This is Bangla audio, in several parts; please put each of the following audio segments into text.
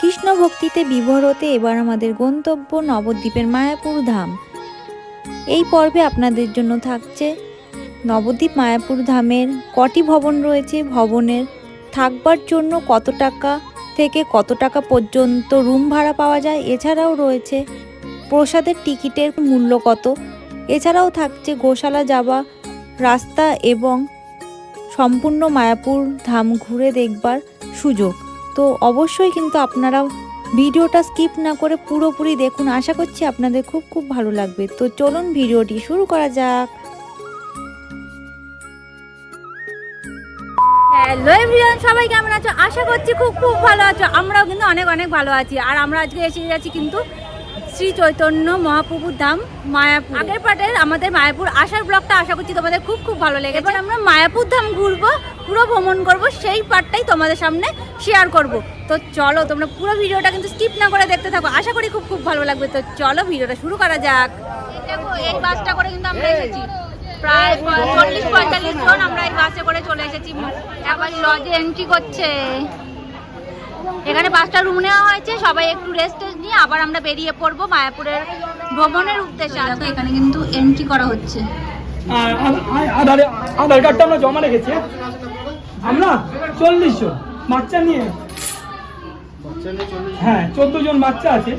কৃষ্ণ ভক্তিতে বিভোর হতে এবার আমাদের গন্তব্য নবদ্বীপের মায়াপুর ধাম। এই পর্বে আপনাদের জন্য থাকছে নবদ্বীপ মায়াপুর ধামের কটি ভবন রয়েছে। ভবনের থাকবার জন্য কত টাকা থেকে কত টাকা পর্যন্ত রুম ভাড়া পাওয়া যায়, এছাড়াও রয়েছে প্রসাদের টিকিটের মূল্য কত। এছাড়াও থাকছে গোশালা যাওয়া রাস্তা এবং সম্পূর্ণ মায়াপুর ধাম ঘুরে দেখবার সুযোগ। তো অবশ্যই কিন্তু আপনারা ভিডিওটা স্কিপ না করে পুরোপুরি দেখুন। আশা করছি আপনাদের খুব খুব ভালো লাগবে। তো চলুন ভিডিওটি শুরু করা যাক। হ্যালো এভরিওয়ান সবাই কেমন আছো? আশা করছি খুব খুব ভালো আছো। আমরাও কিন্তু অনেক অনেক ভালো আছি। আর আমরা আজকে এসে যাচ্ছি কিন্তু শ্রী চৈতন্য মহাপ্রভুর ধাম মায়াপুর। আগের পার্টের আমাদের মায়াপুর আসার ব্লগটা আশা করছি তোমাদের খুব খুব ভালো লেগেছে। আমরা মায়াপুর ধাম ঘুরবো। পুরো ভ্রমণ করব সেই পার্টটাই তোমাদের সামনে শেয়ার করব। তো চলো তোমরা পুরো ভিডিওটা কিন্তু স্কিপ না করে দেখতে থাকো। আশা করি খুব খুব ভালো লাগবে। তো চলো ভিডিওটা শুরু করা যাক। দেখো এই বাসটা করে কিন্তু আমরা এসেছি। প্রায় চল্লিশ পঁয়তাল্লিশ জন আমরা এই বাসে করে চলে এসেছি। এখন লজে এন্ট্রি করছে। এখানে পাঁচটা রুম নেওয়া হয়েছে। সবাই একটু রেস্ট নিয়ে আবার আমরা বেরিয়ে পড়ব মায়াপুরের ভ্রমণের উদ্দেশ্যে। দেখো এখানে কিন্তু এন্ট্রি করা হচ্ছে। আধার কার্ডটা আমরা জমা রেখেছি। আমরা চল্লিশ জন বাচ্চা নিয়ে। হ্যাঁ চোদ্দ জন বাচ্চা আছে।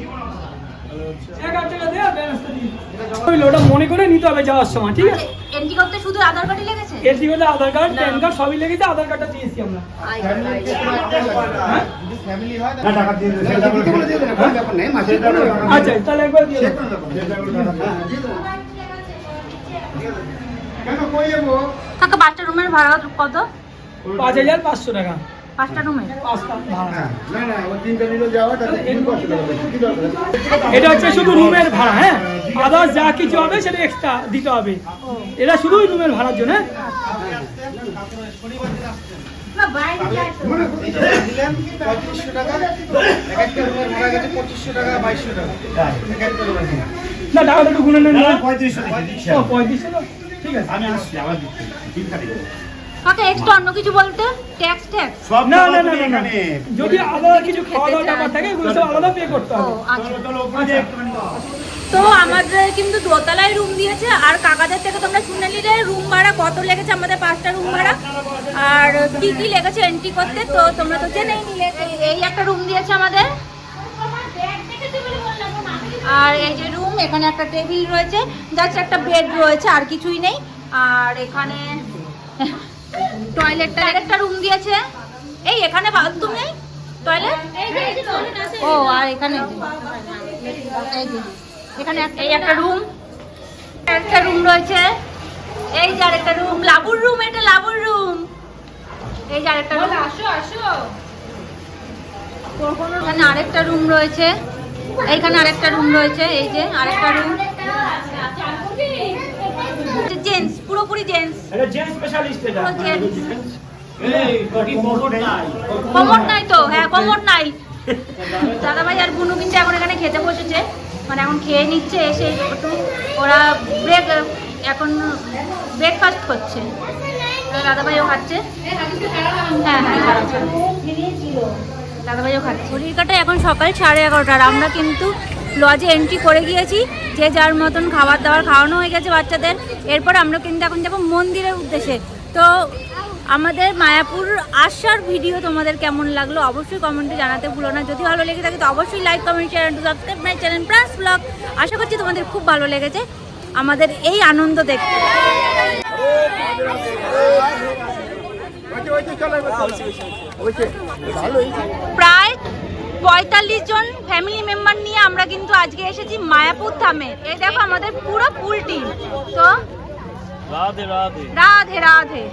ওটা মনে করে নিতে হবে যাওয়ার সময় ঠিক আছে? এন্ট্রি করতে শুধু আধার কার্ডই লেগেছে? এর দিকে আধার কার্ড প্যান কার্ড সবই লেগেছে আধার কার্ডটা দিয়েছি আমরা। হ্যাঁ? আচ্ছা তাহলে একবার দিয়ে। কাকা পাঁচটা রুমের ভাড়া কত? পাঁচ হাজার পাঁচশো টাকা। পাঁচটা রুমের এটা এটা হচ্ছে শুধু রুমের ভাড়া হ্যাঁ? আদার্স যা কিছু হবে সেটা এক্সট্রা দিতে হবে। এটা শুধু রুমের ভাড়ার জন্য হ্যাঁ? না টাকাটা একটু গুনে নেন। পঁয়ত্রিশশো? ঠিক আছে। আমি আসছি তিন তারিখ কাকা এক্সট্রা অন্য কিছু বলতে? ট্যাক্স ট্যাক্স সব না না না এখানে যদি আলাদা কিছু খাওয়া দাওয়ার ব্যাপার থাকে এগুলো সব আলাদা পে করতে ও হবে আচ্ছা। চলো ওখানে যেয়ে একটুখানি তো আমাদের কিন্তু দোতলায় রুম দিয়েছে আর কাকাদের থেকে তোমরা শুনে নিলে রুম ভাড়া কত লেগেছে? আমাদের পাঁচটা রুম ভাড়া। আর কি কি লেগেছে এন্ট্রি করতে তো তোমরা তো জেনেই নিলে। এই- এই একটা রুম দিয়েছে আমাদের। আর এই যে রুম এখানে একটা টেবিল রয়েছে জাস্ট একটা বেড রয়েছে আর কিছুই নেই। আর এখানে টয়লেটটা একটা রুম দিয়েছে। এই এখানে বাথরুম নেই? টয়লেট ও আর এখানে এখানে একটা- এই একটা রুম একটা রুম রয়েছে। এই যে আরেকটা রুম লাবুর রুম এটা লাবুর রুম এই যে আরেকটা রুম আসো আসো। এখানে আরেকটা রুম রয়েছে। এইখানে আরেকটা রুম রয়েছে। এই যে আরেকটা রুম জেন্টস পুরোপুরি জেন্টস। এটা জেন স্পেশালিস্ট এটা। পুরো জেন্টস। এই, কটি মোটর নাই। কমর নাই তো হ্যাঁ কমর নাই দাদাভাই আর বুনু কিন্তু এখন এখানে খেতে বসেছে। মানে এখন খেয়ে নিচ্ছে এসে একটু ওরা ব্রেক এখন ব্রেকফাস্ট করছে। তো দাদাভাইও খাচ্ছে। হ্যাঁ হ্যাঁ খাচ্ছে দাদাভাইও খাচ্ছে। ঘড়ির কাটা এখন সকাল সাড়ে এগারোটার আমরা কিন্তু লজে এন্ট্রি করে গিয়েছি যে যার মতন খাবার দাবার খাওয়ানো হয়ে গেছে বাচ্চাদের। এরপর আমরা কিন্তু এখন যাব মন্দিরের উদ্দেশ্যে। তো আমাদের মায়াপুর আসার ভিডিও তোমাদের কেমন লাগল অবশ্যই কমেন্টে জানাতে ভুলো না। যদি ভালো লেগে থাকে তো অবশ্যই like comment share subscribe my channel plus blog আশা করছি তোমাদের খুব ভালো লেগেছে। আমাদের এই আনন্দ দেখতে। প্রায় পঁয়তাল্লিশ জন ফ্যামিলি মেম্বার নিয়ে আমরা কিন্তু আজকে এসেছি মায়াপুর ধামে। এই দেখো আমাদের পুরো ফুল টিম তো রাধে রাধে।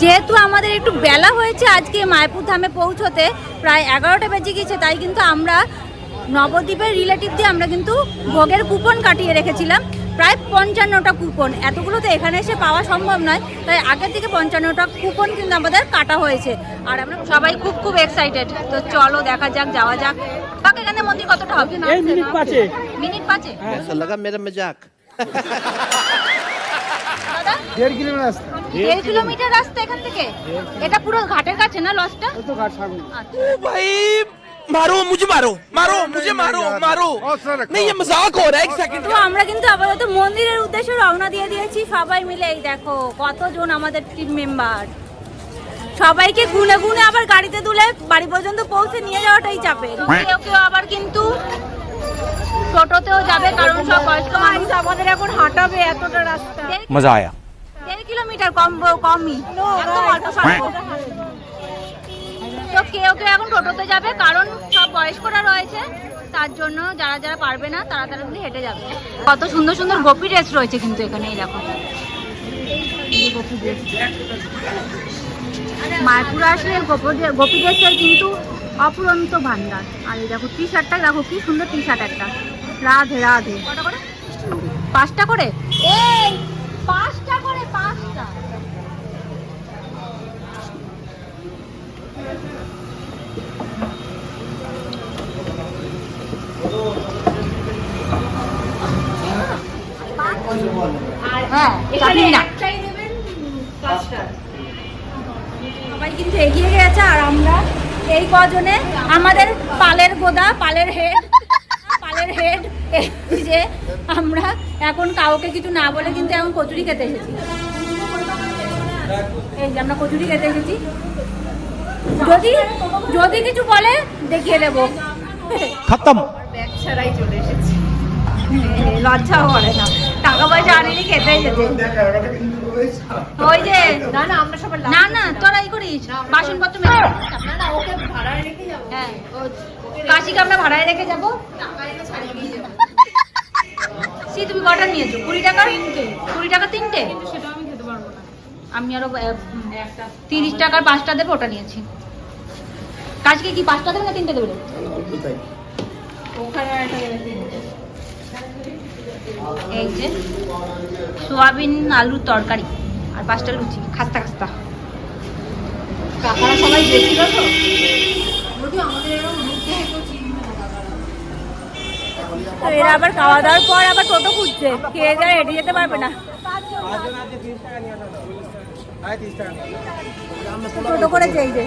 যেহেতু আমাদের একটু বেলা হয়েছে আজকে মায়াপুর ধামে পৌঁছতে প্রায় এগারোটা বেজে গিয়েছে তাই কিন্তু আমরা নবদ্বীপের রিলেটিভ দিয়ে আমরা কিন্তু ভোগের কুপন কাটিয়ে রেখেছিলাম। প্রায় পঞ্চান্নটা কুপন এতগুলো তো এখানে এসে পাওয়া সম্ভব নয় তাই আগের থেকে পঞ্চান্নটা কুপন কিন্তু আমাদের কাটা হয়েছে আর আমরা সবাই খুব খুব এক্সাইটেড তো চলো দেখা যাক যাওয়া যাক কাকে এখানে মন্দির কতটা হবে এই মিনিট পাঁচে মিনিট পাঁচে ऐसा लगा मेरा मजाक দাদা দেড় কিলোমিটার রাস্তা দেড় কিলোমিটার রাস্তা এখান থেকে এটা পুরো ঘাটের কাছে না লসটা ওই তো ঘাট সামনে भाई मारो मुझे मारो मारो मुझे मारो मारो नहीं ये मजाक हो रहा है एक सेकंड তো আমরা কিন্তু আপাতত মন্দিরের উদ্দেশ্যে রওনা দিয়ে দিয়েছি সবাই মিলে এই দেখো কতজন আমাদের টিম মেম্বার সবাইকে গুনে গুনে আবার গাড়িতে তুলে বাড়ি পর্যন্ত পৌঁছে নিয়ে যাওয়াটাই চাপে কেউ কেউ আবার কিন্তু টোটোতেও যাবে কারণ সব বয়স্ক মানুষ আমাদের এখন হাঁটাবে এতটা রাস্তা मजा आया দেড় কিলোমিটার কম কমই একদম অল্প স্বল্প তো কেউ কেউ এখন টোটোতে যাবে কারণ সব বয়স্করা রয়েছে তার জন্য যারা যারা পারবে না তারা তারা হেঁটে যাবে। কত সুন্দর সুন্দর গোপী ড্রেস রয়েছে কিন্তু এখানে এই দেখো। মায়াপুরে আসলে গোপী গোপী ড্রেসের কিন্তু অপুরন্ত ভান্ডার। আর এই দেখো টি শার্টটা দেখো কি সুন্দর টি শার্ট একটা। রাধে রাধে। পাঁচটা করে? এই পাঁচটা করে? পাঁচটা হ্যাঁ আর আমরা এই কজনে আমাদের পালের গোদা পালের হেড পালের হেড যে আমরা এখন কাউকে কিছু না বলে কিন্তু এখন কচুরি খেতে এসেছি। এই যে আমরা কচুরি খেতে এসেছি। যদি যদি কিছু বলে দেখিয়ে দেবো। খতম। ব্যাগ ছাড়াই চলে এসেছি। লজ্জাও করে না। টাকা পয়সা আনিনি খেতে এসেছে। ওই যে না না আমরা সবাই না না তোরা করিস বাসনপত্র মেজে না না ওকে ভাড়ায় রেখে যাব। হ্যাঁ। কাশিকে আমরা ভাড়ায় রেখে যাব। সি তুমি কটা নিয়েছো? কুড়ি টাকা? কুড়ি টাকা তিনটে? আমি আরও তিরিশ টাকার পাঁচটা দেবো ওটা নিয়েছি। কাশিকে কি পাঁচটা দেবে না তিনটে দেবে? ওখানে একটা দেবে তিনটে। এই যে সোয়াবিন আলুর তরকারি আর পাঁচটা লুচি, খাস্তা খাস্তা। কাকারা সবাই গেছিল তো? তো এরা আবার খাওয়া দাওয়ার পর আবার টোটো খুঁজছে। খেয়ে যায়, হেঁটে যেতে পারবে না। টোটো করে চাই যে।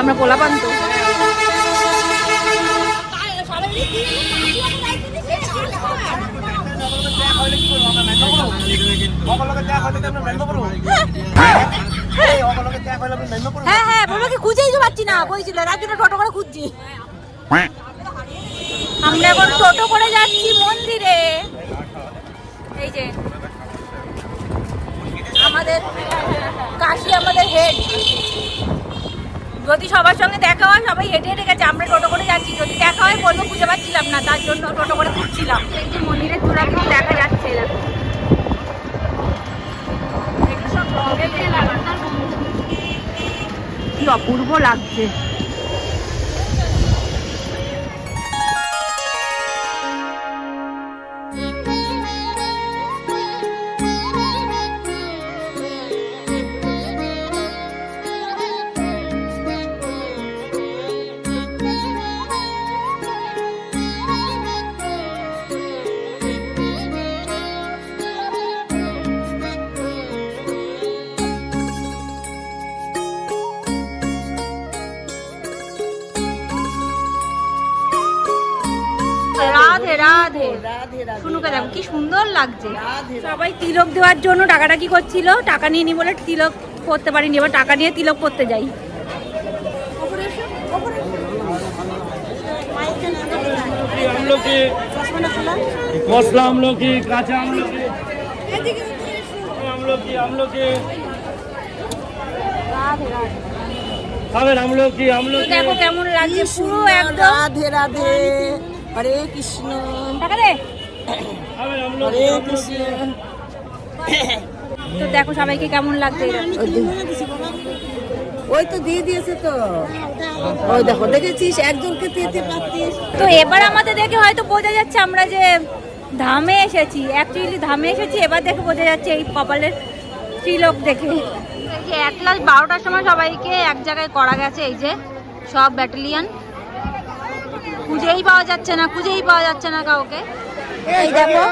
আমরা পোলা পান্ত হ্যাঁ হ্যাঁ বলব কি খুঁজেই তো পাচ্ছি না। তার জন্য টোটো করে খুঁজছি। আমরা এখন টোটো করে যাচ্ছি মন্দিরে। এই যে, আমাদের কাশি আমাদের হেড যদি সবার সঙ্গে দেখা হয়, সবাই হেঁটে হেঁটে গেছে, আমরা টোটো করে যাচ্ছি যদি দেখা হয়, বলব খুঁজে পাচ্ছিলাম না, তার জন্য টোটো করে ঘুরছিলাম যে মন্দিরের কিন্তু দেখা যাচ্ছে। কি অপূর্ব লাগছে শুনুকে দেখো কি সুন্দর লাগছে। সবাই তিলক দেওয়ার জন্য টাকাটা কি করছিল টাকা নিয়ে নি বলে তিলক করতে পারিনি এবার টাকা নিয়ে তিলক করতে যাই। আমলকি মশলা আমলকি কাঁচা আমলকি। আমলকি আমলকি। খাবেন আমলকি আমলকি। দেখো কেমন লাগছে পুরো একদম রাধে রাধে। হরে কৃষ্ণ। টাকা দে খাবেন হরে আমলকি কৃষ্ণ তো দেখো সবাইকে কেমন লাগছে? ওই তো দিয়ে দিয়েছে তো। ওই দেখো দেখেছিস? একজনকে দিতে পারতিস তো এবার আমাদের দেখে হয়তো বোঝা যাচ্ছে আমরা যে ধামে এসেছি। অ্যাকচুয়ালি ধামে এসেছি এবার দেখে বোঝা যাচ্ছে এই কপালের স্ত্রীলোক দেখে। এক ক্লাস বারোটার সময় সবাইকে এক জায়গায় করা গেছে এই যে সব ব্যাটালিয়ান। খুঁজেই পাওয়া যাচ্ছে না খুঁজেই পাওয়া যাচ্ছে না কাউকে। এই দেখো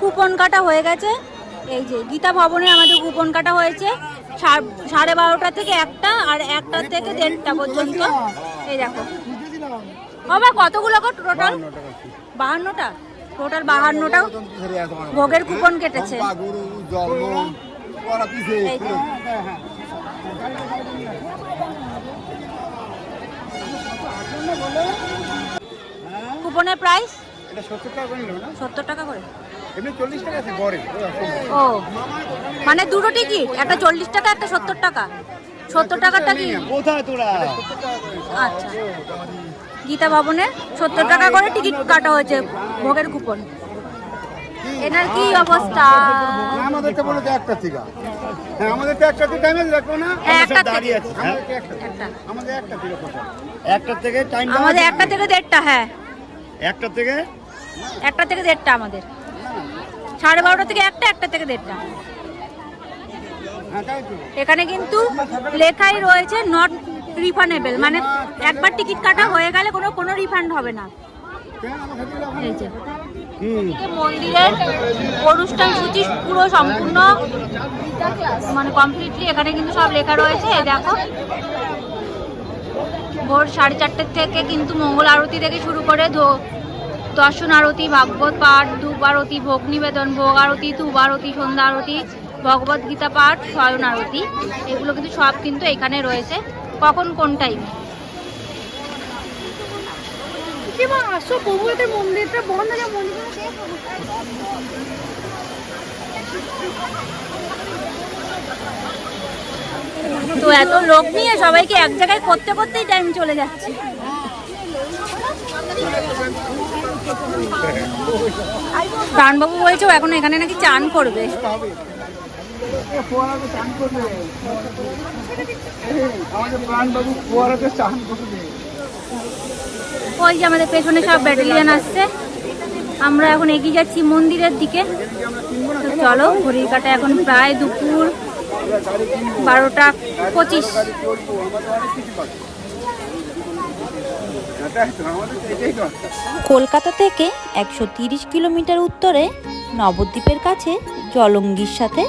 কুপন কাটা হয়ে গেছে। এই যে গীতা ভবনে আমাদের কুপন কাটা হয়েছে। সাড়ে বারোটা থেকে একটা আর একটা থেকে দেড়টা পর্যন্ত। এই দেখো। বাবা কতগুলো টোটাল বাহান্নটা? টোটাল বাহান্নটা ভোগের কুপন কেটেছে। কুপনের প্রাইস সত্তর টাকা করে। টাকা টাকা আছে ও। মানে দুটো টিকিট? একটা চল্লিশ টাকা একটা সত্তর টাকা। সত্তর টাকাটা কি? কোথায় তোরা? আচ্ছা। গীতা ভবনে সত্তর টাকা করে টিকিট কাটা হয়েছে ভোগের কুপন। এনার কি অবস্থা? আমাদের তো বলে একটা থেকে হ্যাঁ আমাদের তো একটা থেকে টাইমে দেখো না। হ্যাঁ, একটা দাঁড়িয়ে থেকে। আমাদের একটা একটা। আমাদের একটা থেকে একটা থেকে টাইম আমাদের একটা থেকে দেড়টা হ্যাঁ। একটা থেকে? একটা থেকে দেড়টা আমাদের। সাড়ে বারোটা থেকে একটা একটা থেকে দেড়টা। হ্যাঁ এখানে কিন্তু লেখাই রয়েছে নট রিফান্ডেবল মানে একবার টিকিট কাটা হয়ে গেলে কোনো কোনো রিফান্ড হবে না। এই যে। মন্দিরের অনুষ্ঠান সূচি পুরো সম্পূর্ণ মানে কমপ্লিটলি এখানে কিন্তু সব লেখা রয়েছে দেখো। ভোর সাড়ে চারটের থেকে কিন্তু মঙ্গল আরতি থেকে শুরু করে ধো- দর্শন আরতি ভাগবত পাঠ ধূপ আরতি ভোগ নিবেদন ভোগ আরতি ধূপ আরতি সন্ধ্যা আরতি ভগবত গীতা পাঠ শয়ন আরতি এগুলো কিন্তু সব কিন্তু এখানে রয়েছে। কখন কোন টাইম আসো প্রভুদের মন্দিরটা বন্ধ তো এত লোক নিয়ে সবাইকে এক জায়গায় করতে করতেই টাইম চলে যাচ্ছে। প্রাণবাবু বলছে, এখন এখানে নাকি চান করবে। ওই যে আমাদের পেছনে সব ব্যাটালিয়ান আসছে। আমরা এখন এগিয়ে যাচ্ছি মন্দিরের দিকে। চলো, ঘড়ির কাটা এখন প্রায় দুপুর বারোটা পঁচিশ তাই তো আমাদের তো এটাই দরকার কলকাতা থেকে একশো কিলোমিটার উত্তরে নবদ্বীপের কাছে জলঙ্গির সাথে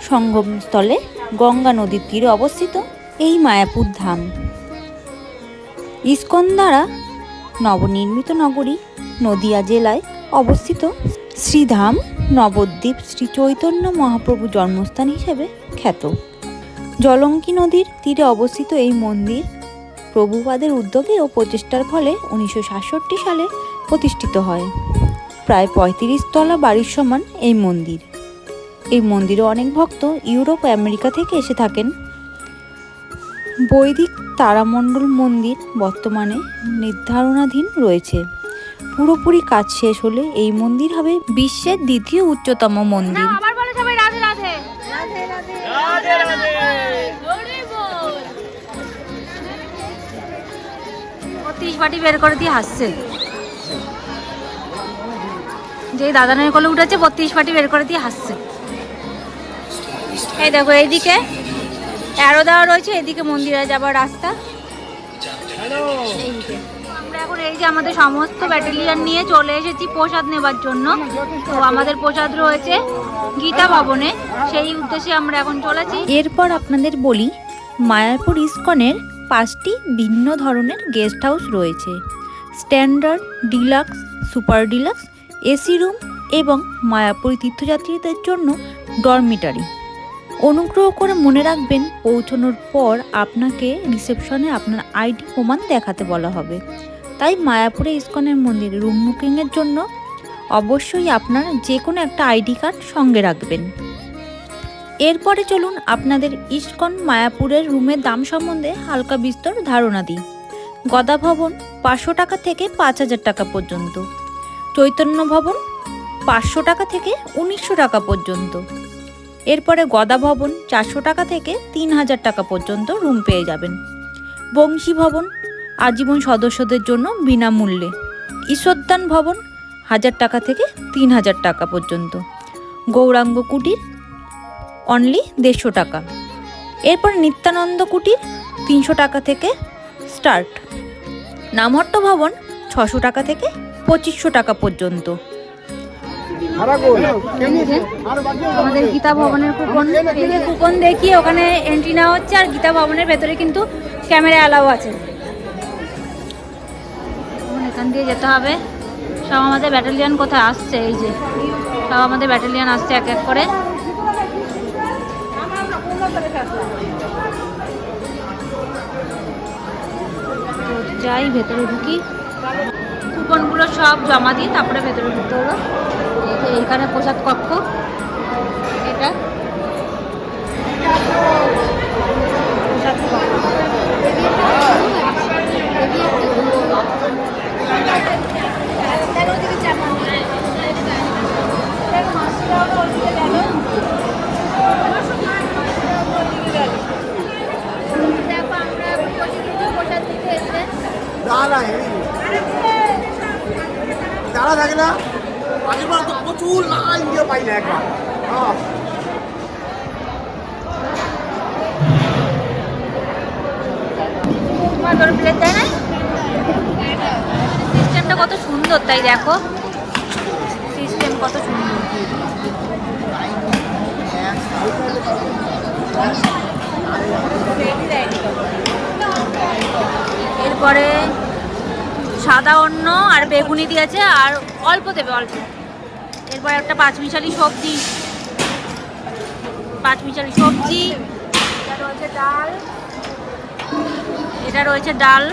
সঙ্গমস্থলে গঙ্গা নদীর তীরে অবস্থিত এই মায়াপুর ধাম। ইস্কন দ্বারা নবনির্মিত নগরী নদিয়া জেলায় অবস্থিত। শ্রীধাম নবদ্বীপ শ্রী চৈতন্য মহাপ্রভু জন্মস্থান হিসেবে খ্যাত। জলঙ্কি নদীর তীরে অবস্থিত এই মন্দির প্রভুপাদের উদ্যোগে ও প্রচেষ্টার ফলে উনিশশো সাতষট্টি সালে প্রতিষ্ঠিত হয়। প্রায় পঁয়ত্রিশ তলা বাড়ির সমান এই মন্দির। এই মন্দিরে অনেক ভক্ত ইউরোপ আমেরিকা থেকে এসে থাকেন। বৈদিক তারামণ্ডল মন্দির বর্তমানে নির্ধারণাধীন রয়েছে। পুরোপুরি কাজ শেষ হলে এই মন্দির হবে বিশ্বের দ্বিতীয় উচ্চতম মন্দির। তিরিশ বাটি বের করে দিয়ে হাসছে। যে দাদা নয় কলে উঠেছে, বত্রিশ বাটি বের করে দিয়ে হাসছে। এই দেখো, এইদিকে অ্যারো দেওয়া রয়েছে, এদিকে মন্দিরে যাবার রাস্তা। আমরা এখন এই যে আমাদের সমস্ত ব্যাটালিয়ান নিয়ে চলে এসেছি প্রসাদ নেবার জন্য। তো আমাদের প্রসাদ রয়েছে গীতা ভবনে। সেই উদ্দেশ্যে আমরা এখন চলেছি। এরপর আপনাদের বলি, মায়াপুর ইস্কনের পাঁচটি ভিন্ন ধরনের গেস্ট হাউস রয়েছে। Standard, deluxe, super deluxe, AC room এবং মায়াপুর তীর্থযাত্রীদের জন্য ডরমিটারি। অনুগ্রহ করে মনে রাখবেন, পৌঁছানোর পর আপনাকে রিসেপশনে আপনার আইডি প্রমাণ দেখাতে বলা হবে। তাই মায়াপুরে ইস্কনের মন্দির রুম বুকিংয়ের জন্য অবশ্যই আপনার যে কোনো একটা আইডি কার্ড সঙ্গে রাখবেন। এরপরে চলুন আপনাদের ইস্কন মায়াপুরের রুমের দাম সম্বন্ধে হালকা বিস্তর ধারণা দিই। গদা ভবন পাঁচশো টাকা থেকে পাঁচ হাজার টাকা পর্যন্ত। চৈতন্য ভবন পাঁচশো টাকা থেকে উনিশশো টাকা পর্যন্ত। এরপরে গদা ভবন চারশো টাকা থেকে তিন হাজার টাকা পর্যন্ত রুম পেয়ে যাবেন। বংশী ভবন আজীবন সদস্যদের জন্য বিনামূল্যে। ঈশ্বরদান ভবন হাজার টাকা থেকে তিন হাজার টাকা পর্যন্ত। গৌরাঙ্গ কুটির অনলি দেড়শো টাকা। এরপর নিত্যানন্দ কুটির তিনশো টাকা থেকে স্টার্ট নামহট্ট ভবন ছশো টাকা থেকে পঁচিশশো টাকা পর্যন্ত। আমাদের গীতা ভবনের কুপন কুপন দেখিয়ে ওখানে এন্ট্রি নেওয়া হচ্ছে আর গীতা ভবনের ভেতরে কিন্তু ক্যামেরা অ্যালাউ আছে। এখান দিয়ে যেতে হবে। সব আমাদের ব্যাটালিয়ান কোথায় আসছে? এই যে, সব আমাদের ব্যাটালিয়ান আসছে এক এক করে। যাই ভেতরে ঢুকি কুপনগুলো সব জমা দিই তারপরে ভেতরে ঢুকতে হলো এই এইখানে প্রসাদ কক্ষ এটা কক্ষ যারা থাকে না আগের বার তো প্রচুর লাইন দিয়ে পাই না একবার। হ্যাঁ প্লেট না সিস্টেমটা কত সুন্দর তাই দেখো। সিস্টেম কত সুন্দর। এরপরে সাদা অন্ন আর বেগুনি দিয়েছে আর অল্প দেবে, অল্প। এরপরে একটা পাঁচমিশালি সবজি। পাঁচমিশালি সবজি। এটা রয়েছে ডাল। এটা রয়েছে ডাল।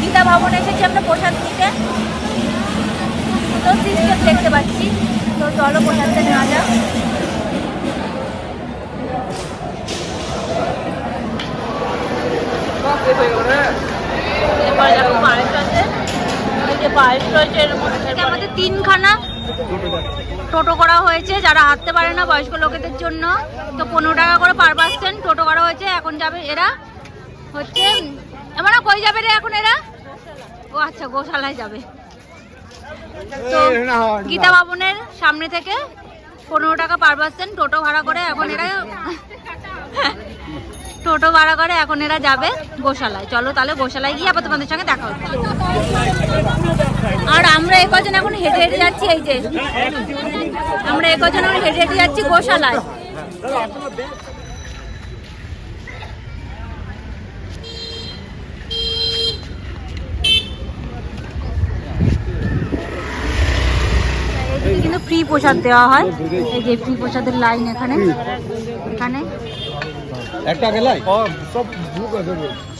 গীতা ভবনে এসেছি আমরা প্রসাদ নিতে। তো দেখতে পাচ্ছি। তো চলো প্রসাদটা নেওয়া যাক এরপরে দেখো পায়েস আছে এই যে পায়েস রয়েছে এর মধ্যে আমাদের তিনখানা টোটো করা হয়েছে যারা হাঁটতে পারে না বয়স্ক লোকেদের জন্য। তো পনেরো টাকা করে পার পার্সেন টোটো করা হয়েছে এখন যাবে এরা। হচ্ছে আমরা কই যাবে রে এখন এরা? ও আচ্ছা গোশালায় যাবে। তো গীতা ভবনের সামনে থেকে পনেরো টাকা পার পার্সেন টোটো ভাড়া করে এখন এরা টোটো ভাড়া করে, এখন এরা যাবে গোশালায়। চলো তাহলে গোশালায় গিয়ে আবার তোমাদের সঙ্গে দেখা হচ্ছে আর আমরা এ কজন এখন হেঁটে হেঁটে যাচ্ছি, এই যে। আমরা এ কজন এখন হেঁটে হেঁটে যাচ্ছি গোশালায়। কিন্তু ফ্রি প্রসাদ দেওয়া হয়। এই যে ফ্রি প্রসাদের লাইন এখানে। এখানে। একটা গেলাই? সব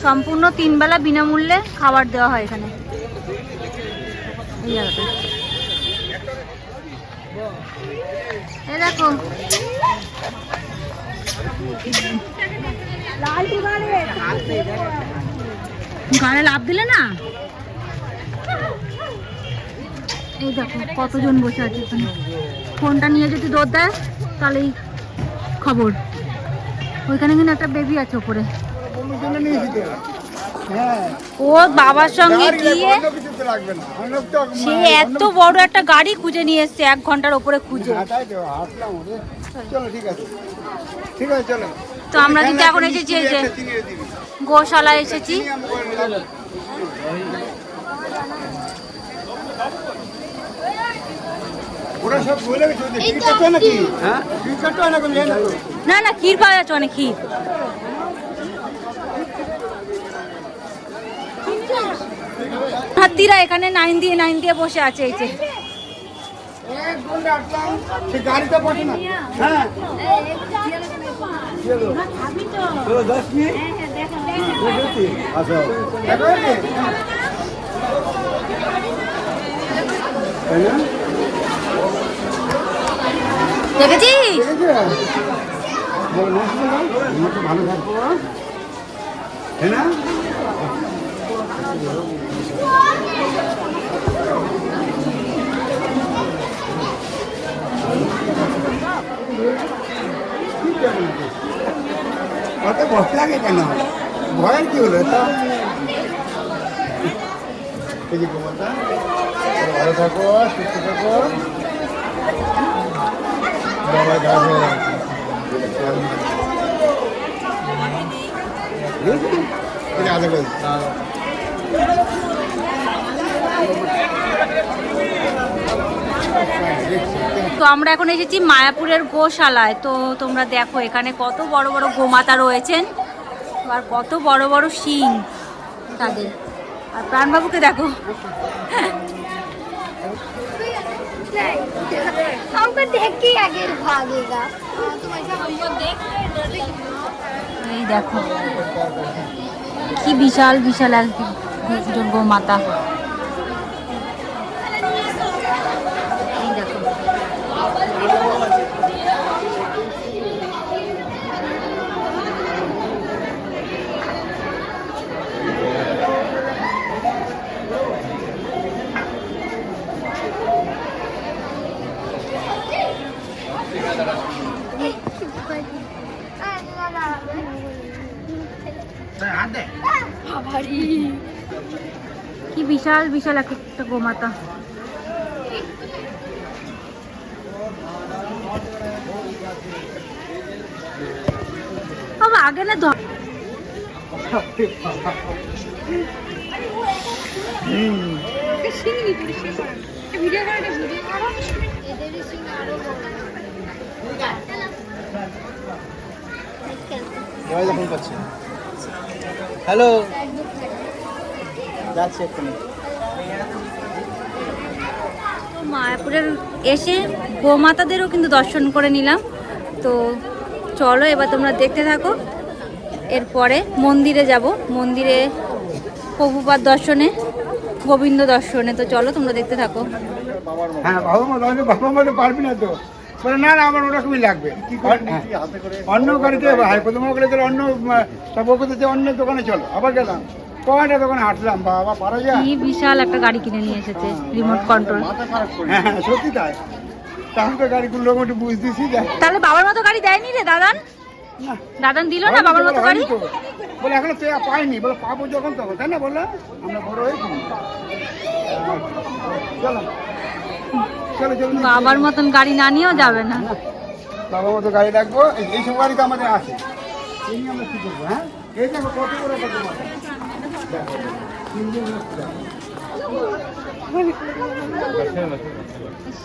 সম্পূর্ণ তিন বেলা বিনামূল্যে খাবার দেওয়া হয় এখানে। এই দেখো। গানে লাভ দিলে না? এই দেখো কতজন বসে আছে এখানে। ফোনটা নিয়ে যদি দৌড় দেয় তাহলেই খবর। ওইখানে কিন্তু একটা বেবি আছে ওপরে। ও বাবার সঙ্গে গিয়ে লাগবে না। অনেক তো সে এত বড় একটা গাড়ি খুঁজে নিয়ে এসছে এক ঘণ্টার ওপরে খুঁজে। হ্যাঁ, তো হাঁটলাম ওরে। চলো ঠিক আছে। ঠিক আছে চলো। তো আমরা কিন্তু এখন এসেছি এই যে গোশালায় এসেছি। ওরা সব বলে গেছে নাকি? হ্যাঁ না কোন না না ক্ষীর পাওয়া যাচ্ছে অনেক ক্ষীর। হাতিরা এখানে নাইন দিয়ে নাইন দিয়ে বসে আছে এই যে। হ্যাঁ? দেখেছিস? ভালো থাকব। তাই না? অত ভয় লাগে কেন? ভয়ের কি হলো তো ভালো থাকো, সুস্থ থাকো। বাবা তো আমরা এখন এসেছি মায়াপুরের গোশালায়। তো তোমরা দেখো, এখানে কত বড় বড় গোমাতা রয়েছেন আর কত বড় বড় শিং তাদের। আর প্রাণবাবুকে দেখো। हमको देख के आगे भागेगा এই দেখো কি বিশাল বিশাল একজন গোমাতা এই বিশাল বিশাল এক একটা গোমাতা। বাবা আগে না ধর হ্যালো যাচ্ছি এক্ষুনি তো মায়াপুরের এসে গোমাতাদেরও কিন্তু দর্শন করে নিলাম। তো চলো এবার তোমরা দেখতে থাকো। এরপরে মন্দিরে যাব। মন্দিরে প্রভুপাত দর্শনে গোবিন্দ দর্শনে। তো চলো তোমরা দেখতে থাকো। হ্যাঁ বাবা মা বাবা মা পারবি না তো। না না আমার ওরকমই লাগবে। অন্য গাড়িতে গেলে অন্য অন্য দোকানে চলো। আবার গেলাম। কয়টা দোকানে হাঁটলাম বাবা পারা যায়। কি বিশাল একটা গাড়ি কিনে নিয়ে এসেছে রিমোট কন্ট্রোল হ্যাঁ হ্যাঁ সত্যি তাই। তাহলে গাড়িগুলো একটু বুঝতেছি তাহলে বাবার মতো গাড়ি দেয়নি রে দাদান? না। দাদান দিল না বাবার মতো গাড়ি? বলে এখনও তো পাইনি। বলে পাবো যখন তখন। তাই না বলল আমরা বড় হয়েছি বাবার মতন গাড়ি না নিয়েও যাবে না। বাবা মতো গাড়ি রাখব। এই- এইসব গাড়ি তো আমাদের আছে। এই আমরা কি করব হ্যাঁ? এই দেখো কত বড়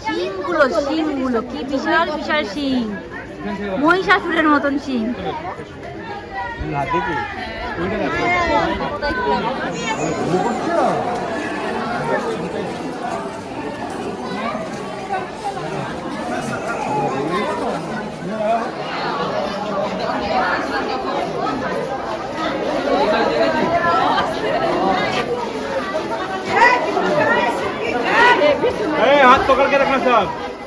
শিংগুলো শিংগুলো কি বিশাল বিশাল শিং। মহিষাসুরের মতন শিং।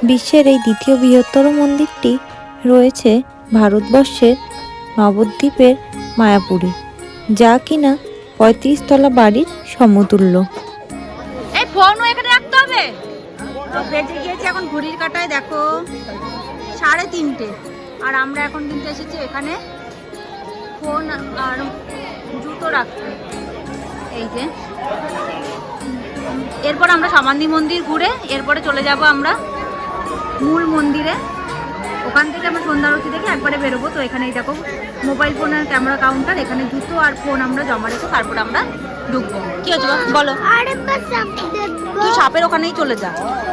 বিশ্বের এই দ্বিতীয় বৃহত্তর মন্দিরটি রয়েছে ভারতবর্ষের নবদ্বীপের মায়াপুরে যা কিনা পঁয়ত্রিশ তলা বাড়ির সমতুল্য। এই ফোনও এখানে রাখতে হবে। বেজে গিয়েছে এখন ঘড়ির কাটায় দেখো। সাড়ে তিনটে। আর আমরা এখন কিন্তু এসেছি এখানে ফোন আর জুতো রাখতে। এই যে। এরপর আমরা সামান্দি মন্দির ঘুরে এরপরে চলে যাব আমরা মূল মন্দিরে। ওখান থেকে আমরা সন্ধ্যারতি দেখে একবারে বেরোবো। তো এখানে এই দেখো মোবাইল ফোনের ক্যামেরা কাউন্টার এখানে জুতো আর ফোন আমরা জমা রেখো তারপর আমরা ঢুকবো। কি হয়েছে বলো। তুই সাপের ওখানেই চলে যা।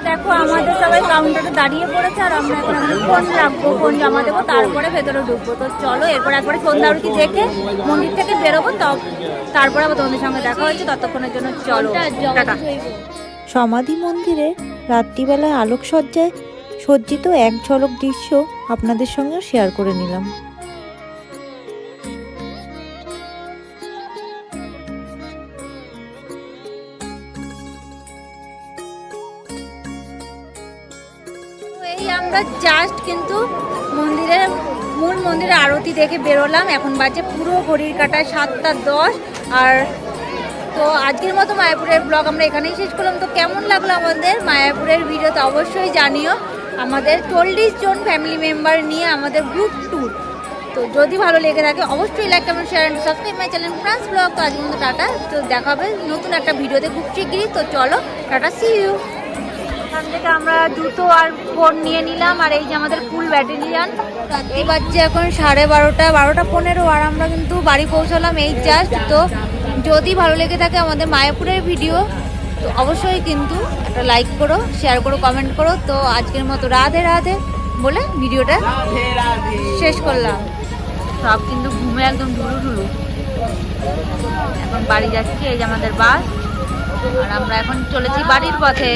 দেখো আমাদের সবাই কাউন্টারে দাঁড়িয়ে পড়েছে আর আমরা এখন ফোন রাখব ফোন জমা দেবো তারপরে ভেতরে ঢুকবো। তো চলো এরপর একবার সন্ধ্যা আরতি দেখে মন্দির থেকে বেরোবো তারপরে আবার তোমাদের সঙ্গে দেখা হয়েছে ততক্ষণের জন্য চলো। টাটা। সমাধি মন্দিরে রাত্রিবেলায় আলোকসজ্জায় সজ্জিত এক ঝলক দৃশ্য আপনাদের সঙ্গে শেয়ার করে নিলাম। আমরা জাস্ট কিন্তু মন্দিরের, মূল মন্দিরের আরতি দেখে বেরোলাম। এখন বাজে পুরো ঘড়ির কাটায় সাতটা দশ। আর তো আজকের মতো মায়াপুরের ব্লগ আমরা এখানেই শেষ করলাম। তো কেমন লাগল আমাদের মায়াপুরের ভিডিও তো অবশ্যই জানিও। আমাদের চল্লিশ জন ফ্যামিলি মেম্বার নিয়ে আমাদের গ্রুপ ট্যুর তো যদি ভালো লেগে থাকে, অবশ্যই like comment share and subscribe my channel France blog তো আজকের মতো টাটা। তো দেখা হবে নতুন একটা ভিডিওতে খুব শিগগিরই। তো চলো, টাটা সি ইউ এখান থেকে আমরা জুতো আর ফোন নিয়ে নিলাম আর এই যে আমাদের ফুল ব্যাটালিয়ান এই বাজছে এখন সাড়ে বারোটা বারোটা পনেরো আর আমরা কিন্তু বাড়ি পৌঁছালাম এই জাস্ট তো যদি ভালো লেগে থাকে আমাদের মায়াপুরের ভিডিও তো অবশ্যই কিন্তু একটা লাইক করো শেয়ার করো কমেন্ট করো। তো আজকের মতো রাধে রাধে বলে ভিডিওটা শেষ করলাম। সব কিন্তু ঘুমে একদম ঢুলু ঢুলু এখন বাড়ি যাচ্ছি এই যে আমাদের বাস আর আমরা এখন চলেছি বাড়ির পথে।